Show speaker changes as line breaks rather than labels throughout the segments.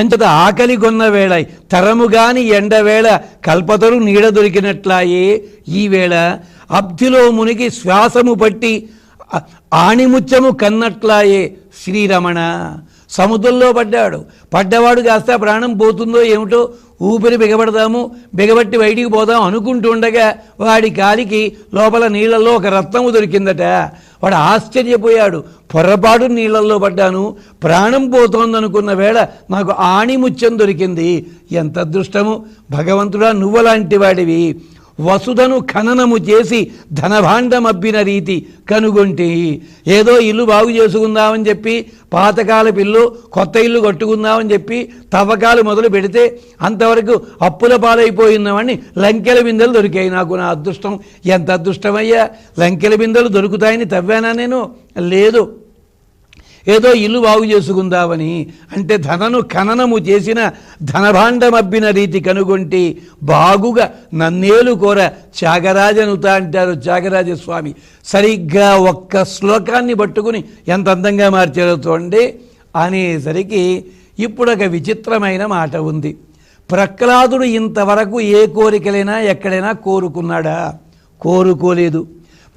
అంతట ఆకలి కొన్న వేళ తరముగాని ఎండవేళ కల్పతరు నీడ దొరికినట్లాయే ఈ వేళ అబ్ధిలో మునిగి శ్వాసము పట్టి ఆణిముత్యము కన్నట్లాయే శ్రీరమణ. సముద్రంలో పడ్డాడు. పడ్డవాడు కాస్త ప్రాణం పోతుందో ఏమిటో ఊపిరి బిగబడదాము బిగబట్టి బయటికి పోదాం అనుకుంటుండగా వాడి కాలికి లోపల నీళ్ళల్లో ఒక రత్నము దొరికిందట. వాడు ఆశ్చర్యపోయాడు. పొరపాటు నీళ్ళల్లో పడ్డాను. ప్రాణం పోతోందనుకున్న వేళ నాకు ఆణిముత్యం దొరికింది. ఎంత అదృష్టము. భగవంతుడా నువ్వలాంటి వాడివి. వసుధను ఖననము చేసి ధనభాండమబ్బిన రీతి కనుగొంటి ఏదో ఇల్లు బాగు చేసుకుందామని చెప్పి పాతకాల ఇల్లు కొత్త ఇల్లు కట్టుకుందామని చెప్పి తవ్వకాలు మొదలు పెడితే అంతవరకు అప్పుల పాలైపోయినవని లంకెల బిందెలు దొరికాయి. నాకు నా అదృష్టం. ఎంత అదృష్టమయ్యా? లంకెల బిందెలు దొరుకుతాయని తవ్వానా నేను? లేదు. ఏదో ఇల్లు బాగు చేసుకుందామని అంటే ధనను ఖననము చేసిన ధనభాండమబ్బిన రీతి కనుగొంటి బాగుగా నన్నేలు కోర త్యాగరాజనుత అంటారు త్యాగరాజస్వామి. సరిగ్గా ఒక్క శ్లోకాన్ని పట్టుకుని ఎంత అందంగా మార్చారో చూడండి. అనేసరికి ఇప్పుడు ఒక విచిత్రమైన మాట ఉంది. ప్రహ్లాదుడు ఇంతవరకు ఏ కోరికలైనా ఎక్కడైనా కోరుకున్నాడా? కోరుకోలేదు.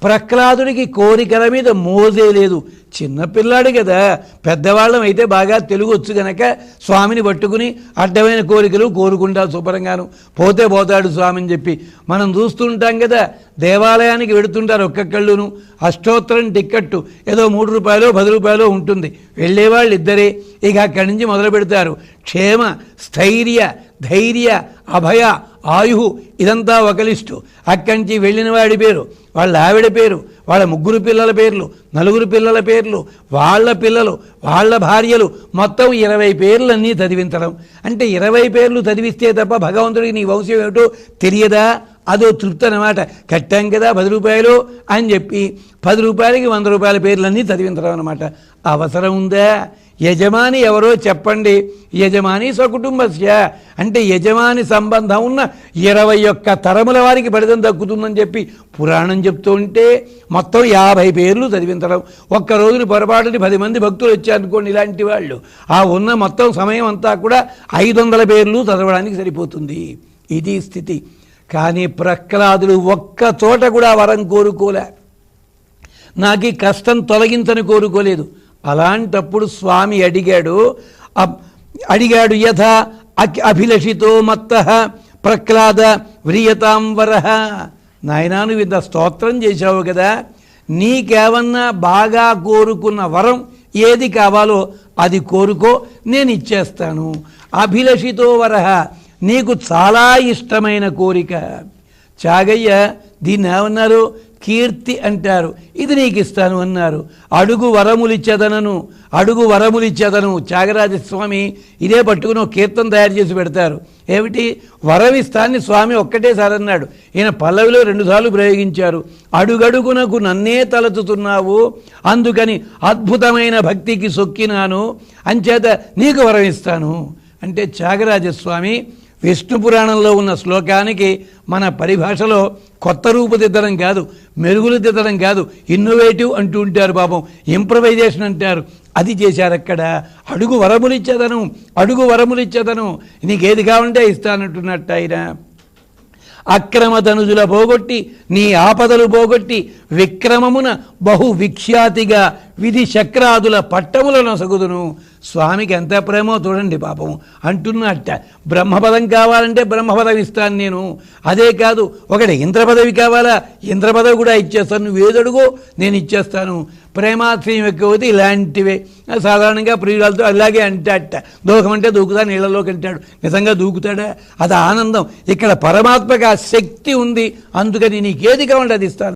ప్రహ్లాదుడికి కోరికల మీద మోజే లేదు. చిన్నపిల్లాడు కదా. పెద్దవాళ్ళం అయితే బాగా తెలుగు వచ్చు గనక స్వామిని పట్టుకుని అడ్డమైన కోరికలు కోరుకుంటా శుభ్రంగాను. పోతే పోతాడు స్వామిని చెప్పి మనం చూస్తుంటాం కదా. దేవాలయానికి వెడుతుంటారు ఒక్కొక్కళ్ళును అష్టోత్తరం టిక్కెట్టు. ఏదో మూడు రూపాయలు పది రూపాయలు ఉంటుంది. వెళ్ళేవాళ్ళు ఇద్దరే. ఇక అక్కడి నుంచి మొదలు పెడతారు. క్షేమ స్థైర్య ధైర్య అభయ ఆయు ఇదంతా ఒక లిస్టు. అక్కడి నుంచి వెళ్ళిన వాడి పేరు వాళ్ళ ఆవిడ పేరు వాళ్ళ ముగ్గురు పిల్లల పేర్లు నలుగురు పిల్లల పేర్లు వాళ్ళ పిల్లలు వాళ్ళ భార్యలు. మొత్తం ఇరవై పేర్లన్నీ చదివించడం. అంటే ఇరవై పేర్లు చదివిస్తే తప్ప భగవంతుడికి నీ వంశం ఏమిటో తెలియదా? అదో తృప్తి అనమాట కట్టాం కదా పది రూపాయలు అని చెప్పి పది రూపాయలకి వంద రూపాయల పేర్లన్నీ చదివించడం అనమాట అవసరం ఉందా? యజమాని ఎవరో చెప్పండి. యజమాని సకుటుంబస్య అంటే యజమాని సంబంధం ఉన్న ఇరవై ఒక్క తరముల వారికి ఫలితం దక్కుతుందని చెప్పి పురాణం చెప్తూ ఉంటే మొత్తం యాభై పేర్లు చదివించడం. ఒక్క రోజుని పొరపాటుని పది మంది భక్తులు వచ్చారనుకోండి ఇలాంటి వాళ్ళు. ఆ ఉన్న మొత్తం సమయం అంతా కూడా ఐదు వందల పేర్లు చదవడానికి సరిపోతుంది. ఇది స్థితి. కానీ ప్రహ్లాదులు ఒక్క చోట కూడా వరం కోరుకోలే. నాకు ఈ కష్టం తొలగించని కోరుకోలేదు. అలాంటప్పుడు స్వామి అడిగాడు అబ్- అడిగాడు యథ అఖి- అభిలషితో మత్త ప్రహ్లాద వ్రియతాంబర నాయనా నువ్వు ఇంత స్తోత్రం చేశావు కదా నీకేమన్నా బాగా కోరుకున్న వరం ఏది కావాలో అది కోరుకో నేను ఇచ్చేస్తాను. అభిలషితో వరహ నీకు చాలా ఇష్టమైన కోరిక. చాగయ్య దీన్ని ఏమన్నారు? కీర్తి అంటారు. ఇది నీకు ఇస్తాను అన్నారు. అడుగు వరములిచ్చేదనను అడుగు వరములిచ్చేదను. త్యాగరాజస్వామి ఇదే పట్టుకుని ఒక కీర్తన తయారు చేసి పెడతారు. ఏమిటి? వరమిస్తాన్ని స్వామి ఒక్కటేసారి అన్నాడు ఈయన పల్లవిలో రెండుసార్లు ప్రయోగించారు. అడుగడుగునకు నన్నే తలచుతున్నావు అందుకని అద్భుతమైన భక్తికి సొక్కినాను అంచేత నీకు వరమిస్తాను. అంటే త్యాగరాజస్వామి విష్ణు పురాణంలో ఉన్న శ్లోకానికి మన పరిభాషలో కొత్త రూపుదిద్దడం కాదు మెరుగులు దిద్దడం కాదు. ఇన్నోవేటివ్ అంటూ ఉంటారు పాపం. ఇంప్రవైజేషన్ అంటారు. అది చేశారు అక్కడ. అడుగు వరములిచ్చేదను అడుగు వరములిచ్చేదను నీకేది కావాలంటే ఇస్తానంటున్నట్టు ఆయన. అక్రమ ధనుజుల పోగొట్టి నీ ఆపదలు పోగొట్టి విక్రమమున బహు విఖ్యాతిగా విధి చక్రాదుల పట్టములను నొసగుదును స్వామికి ఎంత ప్రేమో చూడండి పాపం. అంటున్నట్ట బ్రహ్మపదం కావాలంటే బ్రహ్మపదం ఇస్తాను నేను. అదే కాదు ఒకటి ఇంద్రపదవి కావాలా? ఇంద్రపదవి కూడా ఇచ్చేస్తాను. నువ్వు ఏదడుగో నేను ఇచ్చేస్తాను. ప్రేమాశ్రయం ఎక్కువది ఇలాంటివే. సాధారణంగా ప్రియురాలతో అలాగే అంటే అట్ట దూకమంటే దూకుతా నీళ్ళలోకి అంటాడు. నిజంగా దూకుతాడా? అది ఆనందం. ఇక్కడ పరమాత్మకు ఆ శక్తి ఉంది. అందుకని నీకేది కావాలంటే అది ఇస్తాను.